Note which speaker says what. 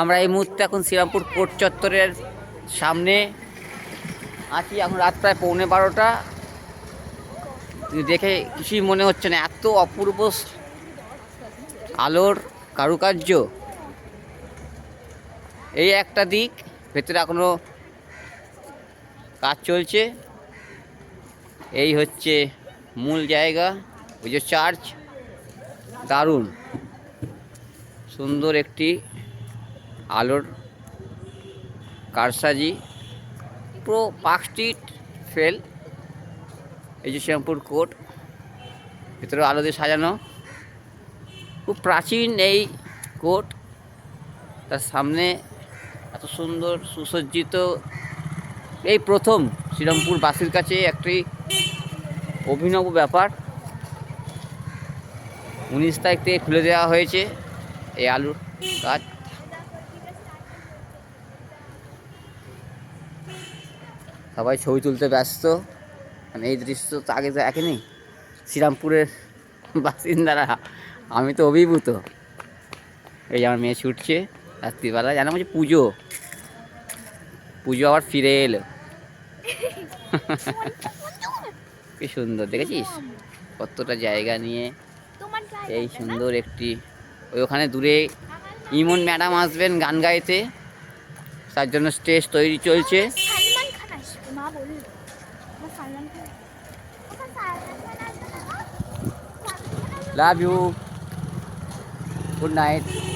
Speaker 1: আমরা এই মুহূর্তে এখন শ্রীরামপুর কোর্ট চত্বরের সামনে আছি। এখন রাত প্রায় পৌনে বারোটা। দেখে কিছুই মনে হচ্ছে না। এত অপূর্ব আলোর কারুকার্য। এই একটা দিক, ভেতরে এখনও কাজ চলছে। এই হচ্ছে মূল জায়গা, ওই যে চার্চ। দারুণ। সুন্দর একটি আলোর কারসাজি, পুরো পার্ক স্ট্রিট ফেল, এই যে শ্যামপুর কোর্ট, ভেতরে আলো দিয়ে সাজানো। খুব প্রাচীন এই কোর্ট, তার সামনে এত সুন্দর সুসজ্জিত। এই প্রথম শ্রীরামপুর বাসীর কাছে একটি অভিনব ব্যাপার। উনিশ তারিখ থেকে খুলে দেওয়া হয়েছে এই আলুর গাছ। সবাই ছবি তুলতে ব্যস্ত। মানে এই দৃশ্য তো আগে তো একেনি। শ্রীরামপুরের বাসিন্দারা, আমি তো অভিভূত। এই আমার মেয়ে ছুটছে রাত্রিবেলা, জানো বলছে পুজো। পুজো আবার ফিরে এলো। কি সুন্দর, দেখেছিস? কতটা জায়গা নিয়ে। এই সুন্দর একটি, ওই ওখানে দূরে ইমন ম্যাডাম আসবেন গান গাইতে। তার জন্য স্টেজ তৈরি চলছে। Love you. Good night.